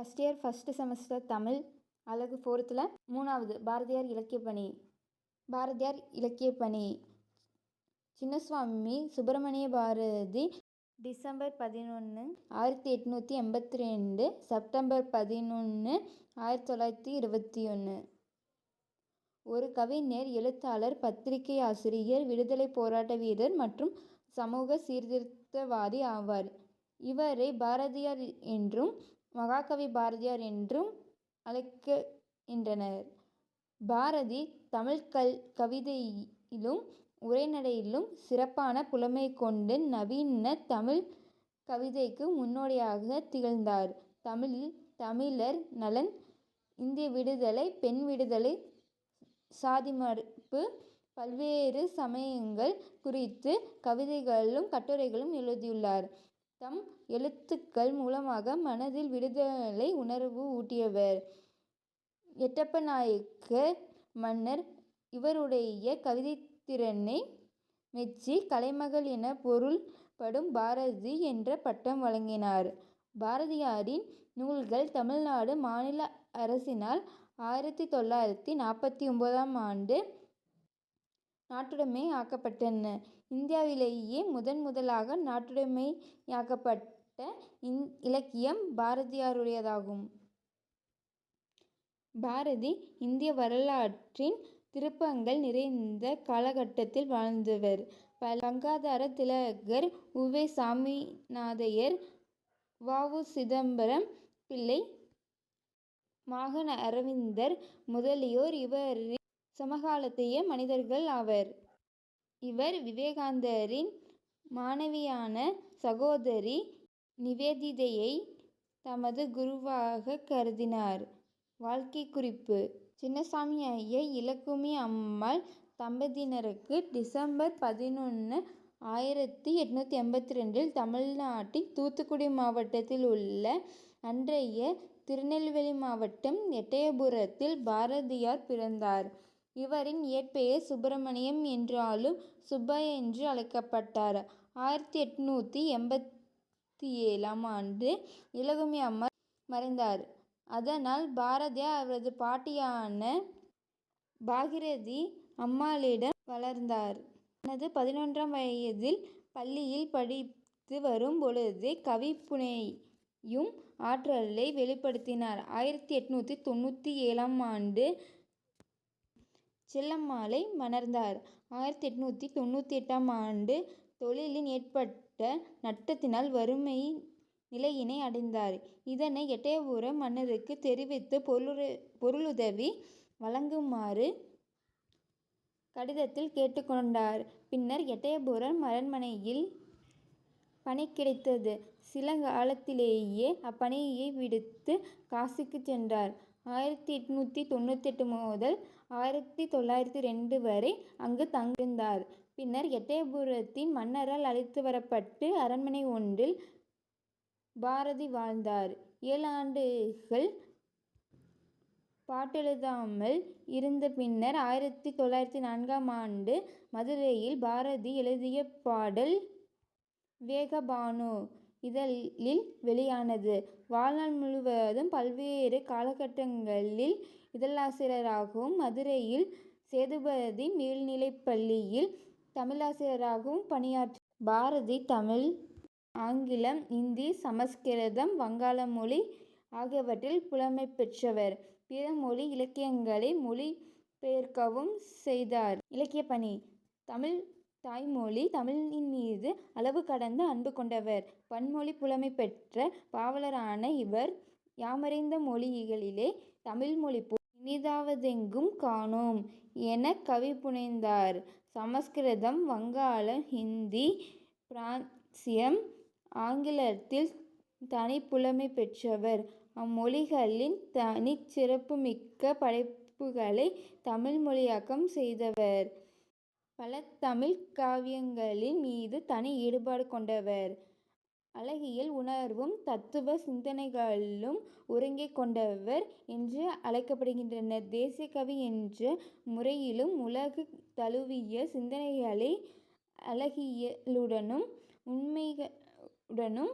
First year first semester Tamil அழகு ஃபோர்த்தில் மூணாவது பாரதியார் இலக்கியப்பணி பாரதியார் இலக்கியப்பணி சின்னசுவாமி சுப்பிரமணிய பாரதி டிசம்பர் பதினொன்று ஆயிரத்தி எட்நூற்றி எண்பத்தி ரெண்டு செப்டம்பர் பதினொன்று ஆயிரத்தி தொள்ளாயிரத்தி இருபத்தி ஒன்று ஒரு கவிஞர் எழுத்தாளர் பத்திரிகை ஆசிரியர் விடுதலை போராட்ட வீரர் மற்றும் சமூக சீர்திருத்தவாதி ஆவார். இவரை பாரதியார் என்றும் மகாகவி பாரதியார் என்றும் அழைக்கின்றனர் பாரதி தமிழ் கல் கவிதையிலும் உரைநடையிலும் சிறப்பான புலமை கொண்டு நவீன தமிழ் கவிதைக்கு முன்னோடியாக திகழ்ந்தார். தமிழில் தமிழர் நலன் இந்திய விடுதலை பெண் விடுதலை சாதி மறுப்பு பல்வேறு சமயங்கள் குறித்து கவிதைகளும் கட்டுரைகளும் எழுதியுள்ளார். தம் எழுத்துக்கள் மூலமாக மனதில் விடுதலை உணர்வு ஊட்டியவர். எட்டப்பநாயக்க மன்னர் இவருடைய கவிதைத்திறனை மெச்சி கலைமகள் என பொருள்படும் பாரதி என்ற பட்டம் வழங்கினார். பாரதியாரின் நூல்கள் தமிழ்நாடு மாநில அரசினால் ஆயிரத்தி தொள்ளாயிரத்தி நாற்பத்தி ஒன்பதாம் ஆண்டு நாட்டுடைமை ஆக்கப்பட்டன. இந்தியாவிலேயே முதன் முதலாக நாட்டுடைமையாக்கப்பட்ட இலக்கியம் பாரதியாருடையதாகும் பாரதி இந்திய வரலாற்றின் திருப்பங்கள் நிறைந்த காலகட்டத்தில் வாழ்ந்தவர் பங்காதார திலகர் உவே சாமிநாதையர் வ. உ. சிதம்பரம் பிள்ளை மாகன் அரவிந்தர் முதலியோர் இவரின் சமகாலத்திய மனிதர்கள் ஆவர். இவர் விவேகானந்தரின் மாணவியான சகோதரி நிவேதிதையை தமது குருவாகக் கருதினார். வாழ்க்கைக் குறிப்பு சின்னசாமி ஐயா இலக்குமி அம்மாள் தம்பதியினருக்கு டிசம்பர் பதினொன்று ஆயிரத்தி எட்நூற்றி எண்பத்தி ரெண்டில் தமிழ்நாட்டின் தூத்துக்குடி மாவட்டத்தில் உள்ள அன்றைய திருநெல்வேலி மாவட்டம் எட்டயபுரத்தில் பாரதியார் பிறந்தார். இவரின் இயற்பெயர் சுப்பிரமணியம் என்றாலும் சுப்பையா என்று அழைக்கப்பட்டார். ஆயிரத்தி எட்நூற்றி எண்பத்தேழாம் ஆண்டு இலகுமி அம்மா மறைந்தார். அதனால் பாரதியார் அவரது பாட்டியான பாகிரதி அம்மாளிடம் வளர்ந்தார். தனது பதினொன்றாம் வயதில் பள்ளியில் படித்து வரும் பொழுது கவிப்புனையும் ஆற்றலை வெளிப்படுத்தினார். ஆயிரத்தி எட்நூற்றி தொண்ணூற்றி ஏழாம் ஆண்டு செல்லம்மாளை மணந்தார். ஆயிரத்தி எட்நூத்தி தொண்ணூற்றி எட்டாம் ஆண்டு தொழிலில் ஏற்பட்ட நட்டத்தினால் வறுமை நிலையினை அடைந்தார். இதனை எட்டயபுர மன்னருக்கு தெரிவித்து பொருளுதவி வழங்குமாறு கடிதத்தில் கேட்டுக் கொண்டார். பின்னர் எட்டயபுரம் அரண்மனையில் பணி கிடைத்தது. சில காலத்திலேயே அப்பணியை விடுத்து காசிக்குச் சென்றார். ஆயிரத்தி எட்நூற்றி தொண்ணூற்றெட்டு முதல் ஆயிரத்தி தொள்ளாயிரத்தி ரெண்டு வரை அங்கு தங்கியிருந்தார். பின்னர் எட்டயபுரத்தின் மன்னரால் அழைத்து வரப்பட்டு அரண்மனை ஒன்றில் பாரதி வாழ்ந்தார். ஏழு ஆண்டுகள் பாட்டெழுதாமல் இருந்த பின்னர் ஆயிரத்தி தொள்ளாயிரத்தி நான்காம் ஆண்டு மதுரையில் பாரதி எழுதிய பாடல் வேகபானு இதழில் வெளியானது. வாழ்நாள் முழுவதும் பல்வேறு காலகட்டங்களில் இதழாசிரியராகவும் மதுரையில் சேதுபதி மேல்நிலைப்பள்ளியில் தமிழாசிரியராகவும் பணியாற்றி பாரதி தமிழ் ஆங்கிலம் இந்தி சமஸ்கிருதம் வங்காள மொழி ஆகியவற்றில் புலமை பெற்றவர். பிற மொழி இலக்கியங்களை மொழி பெயர்க்கவும் செய்தார். இலக்கியப்பணி தமிழ் தாய்மொழி தமிழின் மீது அளவு கடந்த அன்பு கொண்டவர். பன்மொழி புலமை பெற்ற பாவலரான இவர் யாமறிந்த மொழிகளிலே தமிழ் மொழி இனிதாவதெங்கும் காணோம் எனக் கவி புனைந்தார். சமஸ்கிருதம் வங்காளம் ஹிந்தி பிரான்சியம் ஆங்கிலத்தில் தனிப்புலமை பெற்றவர். அம்மொழிகளின் தனிச் சிறப்புமிக்க படைப்புகளை தமிழ் மொழியாக்கம் செய்தவர். பல தமிழ்க் காவியங்களின் மீது தனி ஈடுபாடு கொண்டவர். அழகியல் உணர்வும் தத்துவ சிந்தனைகளும் ஒருங்கே கொண்டவர் என்று அழைக்கப்படுகின்றனர். தேசிய கவி என்ற முறையிலும் உலகு தழுவிய சிந்தனைகளை அழகியலுடனும் உண்மைகளுடனும்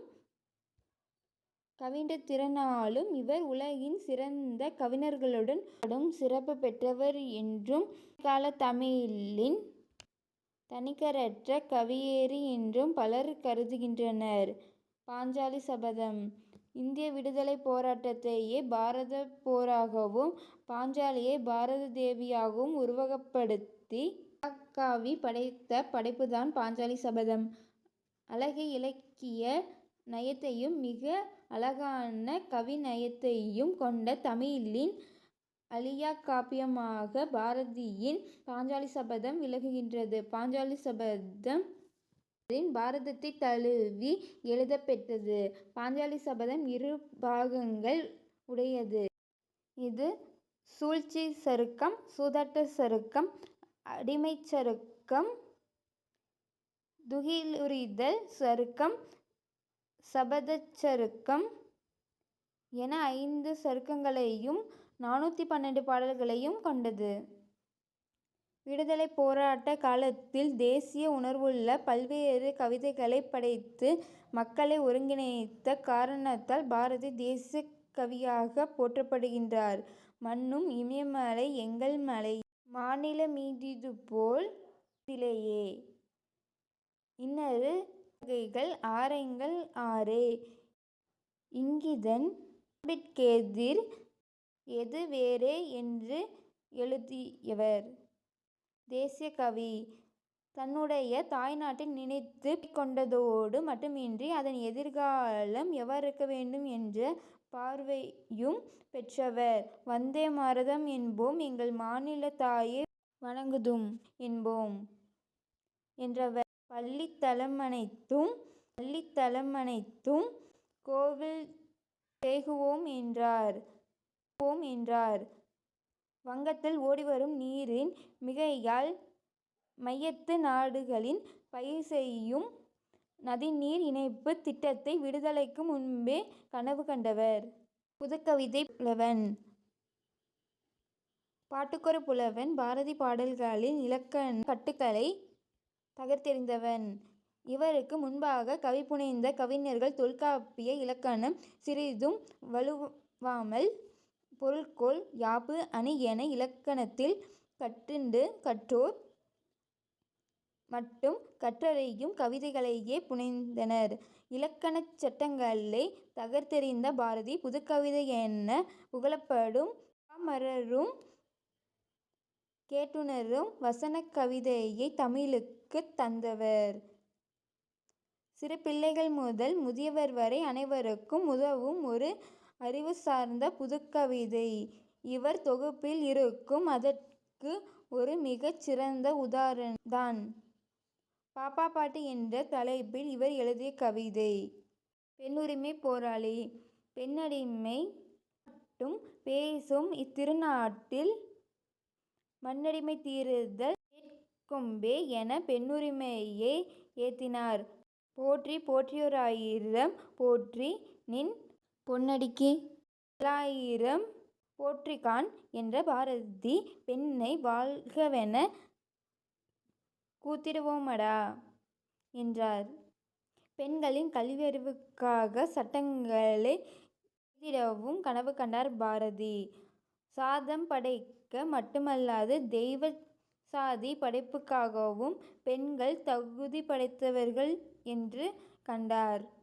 கவின்ற திறனாலும் இவர் உலகின் சிறந்த கவிஞர்களுடன் பாடும் சிறப்பு பெற்றவர் என்றும் இடைக்காலத் தமிழின் தன்னிகரற்ற கவியேறி என்றும் பலர் கருதுகின்றனர். பாஞ்சாலி சபதம் இந்திய விடுதலைப் போராட்டத்தையே பாரதப் போராகவும் பாஞ்சாலியை பாரத தேவியாகவும் உருவகப்படுத்தி மகாகவி படைத்த படைப்புதான் பாஞ்சாலி சபதம். அழகிய இலக்கிய நயத்தையும் மிக அழகான கவிநயத்தையும் கொண்ட தமிழின் அழியாக் காப்பியமாக பாரதியின் பாஞ்சாலி சபதம் விளங்குகின்றது. பாஞ்சாலி சபதம் பாரதத்தை தழுவி எழுதப்பெற்றது. பாஞ்சாலி சபதம் இரு பாகங்கள் உடையது. இது சூழ்ச்சி சருக்கம் சூதாட்ட சருக்கம் அடிமைச் சருக்கம் துகிலுரிதல் சருக்கம் சபதச் சருக்கம் என ஐந்து சருக்கங்களையும் நானூற்றி பன்னெண்டு பாடல்களையும் கொண்டது. விடுதலைப் போராட்ட காலத்தில் தேசிய உணர்வுள்ள பல்வேறு கவிதைகளைப் படைத்து மக்களை ஒருங்கிணைத்த காரணத்தால் பாரதி தேசிய கவியாகப் போற்றப்படுகின்றார். மண்ணும் இமயமலை எங்கள் மலை மாநில மிதிதுபோல் திலேயே இன்னரு வகைகள் ஆரைங்கள் ஆறே இங்கிதன் கேதிர் எது வேறே என்று எழுதியவர். தேசிய கவி. தன்னுடைய தாய்நாட்டை நினைத்து கொண்டதோடு மட்டுமின்றி அதன் எதிர்காலம் எவ்வாறிருக்க வேண்டும் என்ற பார்வையும் பெற்றவர். வந்தே மாரதம் என்போம் எங்கள் மாநில தாயை வணங்குதும் என்போம் என்றவர். பள்ளித் தலமனைத்தும் பள்ளித் தலமனைத்தும் கோவில் தேகுவோம் என்றார் போம் என்றார். வங்கத்தில் ஓடிவரும் நீரின் மிகையால் மையத்து நாடுகளில் பயிர் செய்யும் நதிநீர் இணைப்புத் திட்டத்தை விடுதலைக்கு முன்பே கனவு கண்டவர். புதுக்கவிதை புலவன். பாட்டுக்கொரு புலவன். பாரதி பாடல்களின் இலக்கணக் கட்டுக்களைத் தகர்த்தெறிந்தவன். இவருக்கு முன்பாகக் கவி புனைந்த கவிஞர்கள் தொல்காப்பிய இலக்கணம் சிறிதும் வழுவாமல் பொருள்கோள் யாப்பு அணி என இலக்கணத்தில் கற்றிண்டு கற்றோர் மட்டும் கற்றறையும் கவிதைகளையே புனைந்தனர். இலக்கணச் சட்டங்களை தகர்த்தெறிந்த பாரதி புதுக்கவிதை என புகழப்படும் பாமரரும் கேட்டுணரும் வசனக் கவிதையை தமிழுக்குத் தந்தவர். சிறு பிள்ளைகள் முதல் முதியவர் வரை அனைவருக்கும் உதவும் ஒரு அறிவு சார்ந்த புதுக்கவிதை இவர் தொகுப்பில் இருக்கும். அதற்கு ஒரு மிகச் சிறந்த உதாரணம்தான் பாப்பா பாட்டி என்ற தலைப்பில் இவர் எழுதிய கவிதை. பெண்ணுரிமைப் போராளி. பெண்ணடிமை மட்டும் பேசும் இத்திருநாட்டில் மண்ணடிமை தீருதல் மேற்கொம்பே என பெண்ணுரிமையை ஏத்தினார். போற்றி போற்றியோராயிரம் போற்றி நின் பொன்னடிக்கு தொள்ளாயிரம் போற்றிக்கான் என்ற பாரதி பெண்ணை வாழ்கவென கூத்திடுவோமடா என்றார். பெண்களின் கல்வியறிவுக்காக சட்டங்களை எழுதிடவும் கனவு கண்டார் பாரதி. சாதம் படைக்க மட்டுமல்லாது தெய்வ சாதி படைப்புக்காகவும் பெண்கள் தகுதி படைத்தவர்கள் என்று கண்டார்.